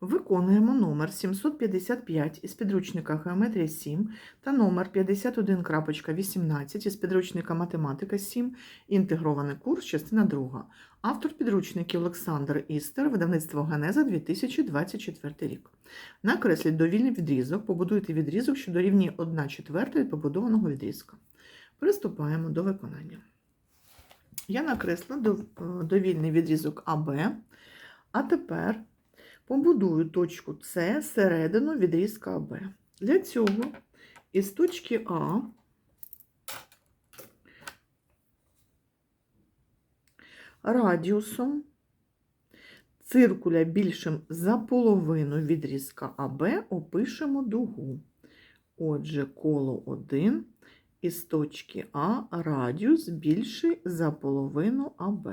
Виконуємо номер 755 із підручника Геометрія 7 та номер 51.18 із підручника Математика 7, інтегрований курс, частина 2. Автор підручників Олександр Істер, видавництво Генеза 2024 рік. Накресліть довільний відрізок, побудуйте відрізок, що дорівнює 1 четверта від побудованого відрізка. Приступаємо до виконання. Я накресла е, довільний відрізок АБ, а тепер побудую точку С середину відрізка АБ. Для цього із точки А радіусом циркуля більшим за половину відрізка АБ опишемо дугу. Отже, коло 1 із точки А радіус більший за половину АБ.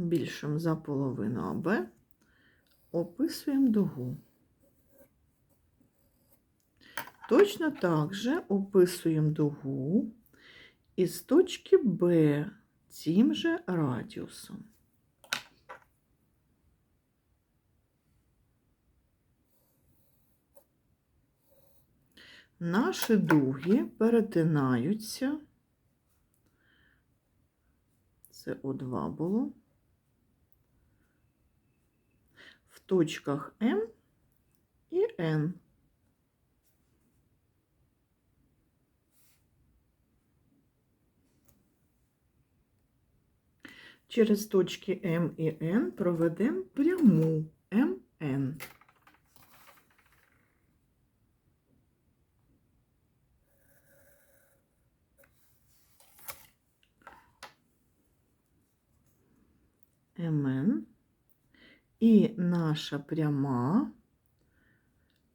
Більшим за половину АБ описуємо дугу. Точно так же описуємо дугу із точки Б цим же радіусом. Наші дуги перетинаються. Це О2 було. В точках М і Н. Через точки М і Н проведемо пряму МН. І наша пряма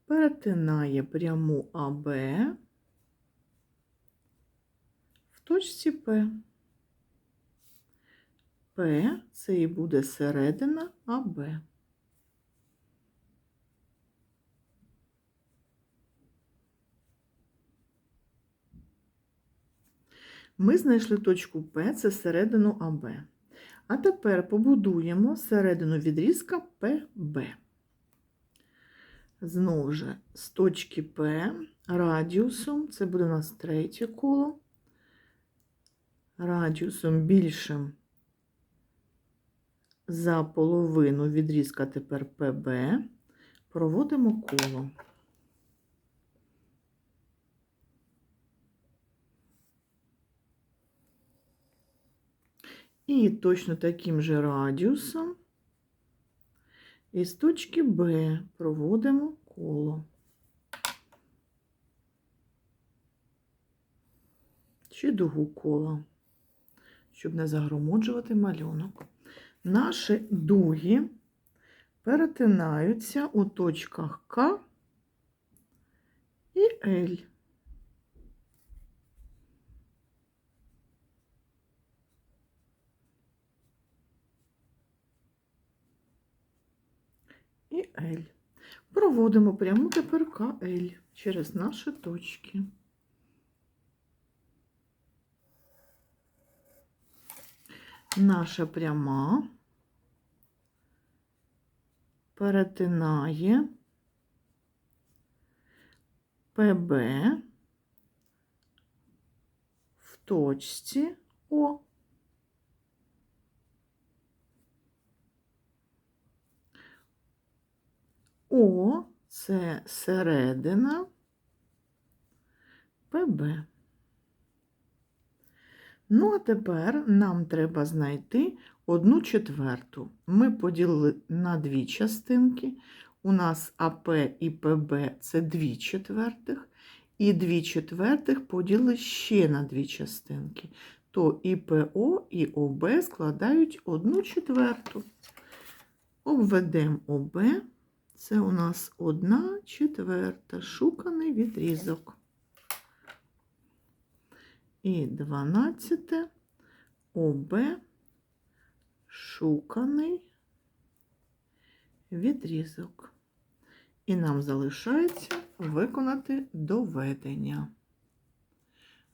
перетинає пряму АБ в точці П. П це і буде середина АБ. Ми знайшли точку П, це середину АБ. А тепер побудуємо середину відрізка ПБ. Знову ж, з точки П радіусом, це буде у нас третє коло, радіусом більшим за половину відрізка тепер ПБ, проводимо коло. І точно таким же радіусом із точки Б проводимо коло. Чи дугу кола, щоб не загромоджувати малюнок. Наші дуги перетинаються у точках К і Л. і L. Проводимо пряму тепер КЛ через наші точки. Наша пряма перетинає ПБ в точці О. О це середина ПБ. Ну, а тепер нам треба знайти одну четверту. Ми поділили на дві частинки. У нас АП і ПБ це дві четвертих, і дві четвертих поділили ще на дві частинки. То і ПО, і ОБ складають одну четверту. Обведемо ОБ. Це у нас одна четверта, шуканий відрізок. І 12 ОБ шуканий відрізок. І нам залишається виконати доведення.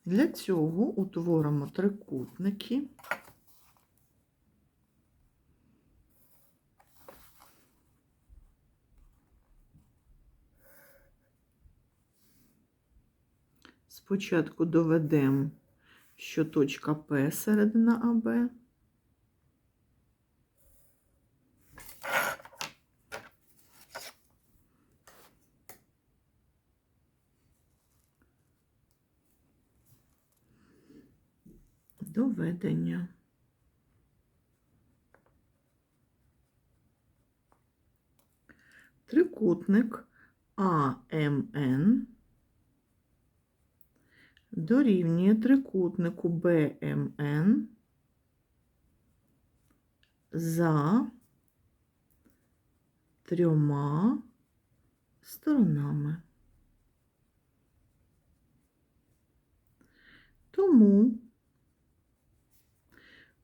Для цього утворимо трикутники. Спочатку доведемо, що точка П середина АБ. Доведення. Трикутник АМН дорівнює трикутнику БМН за трьома сторонами. Тому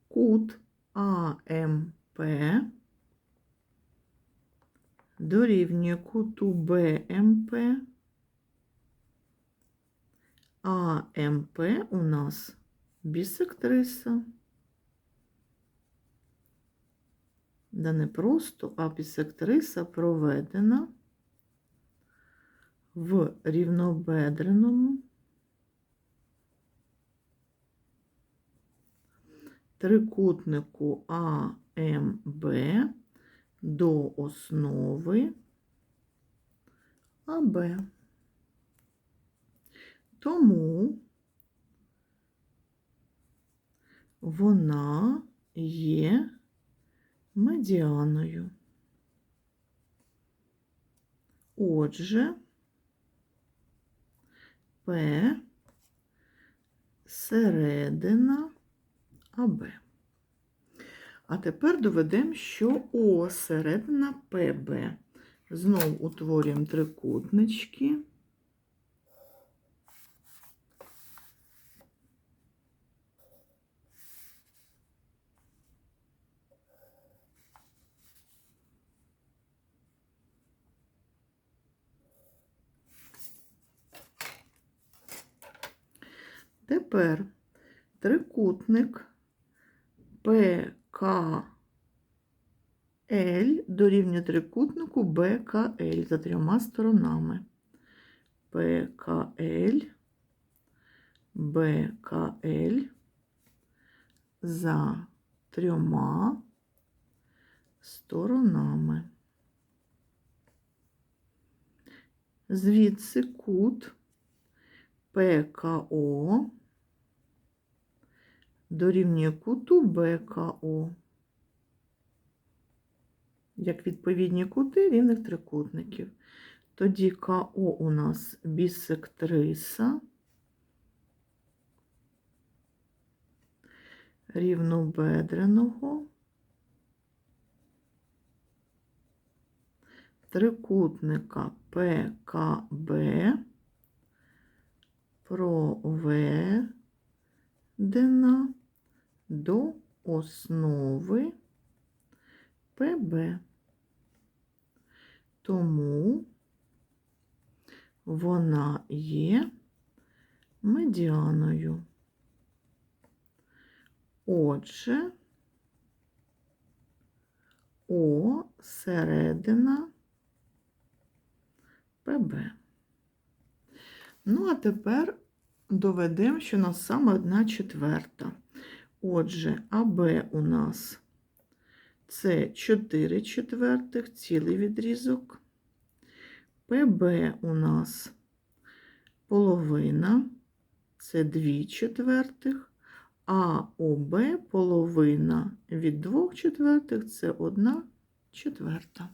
кут АМП дорівнює куту БМП, а МП у нас бісектриса. Да не просто, а бісектриса проведена в рівнобедреному трикутнику АМБ до основи АБ. Тому вона є медіаною. Отже, П середина АБ. А тепер доведемо, що О середина ПБ. Знову утворюємо трикутнички. Тепер трикутник ПКЛ дорівнює трикутнику БКЛ за трьома сторонами. ПКЛ, БКЛ за трьома сторонами. Звідси кут ПКО дорівнює куту БКО, як відповідні кути рівних трикутників. Тоді КО у нас бісектриса, рівнобедреного, трикутника ПКБ проведена до основи ПБ. Тому вона є медіаною. Отже, О середина ПБ. Ну, а тепер доведемо, що нас саме одна четверта. Отже, АБ у нас це 4 четвертих, цілий відрізок. ПБ у нас половина, це 2 четвертих, а ОБ половина від 2 четвертих це 1 четверта.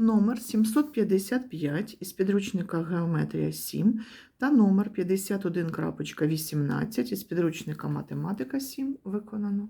Номер 755 із підручника Геометрія 7 та номер 51.18 із підручника Математика 7 виконано.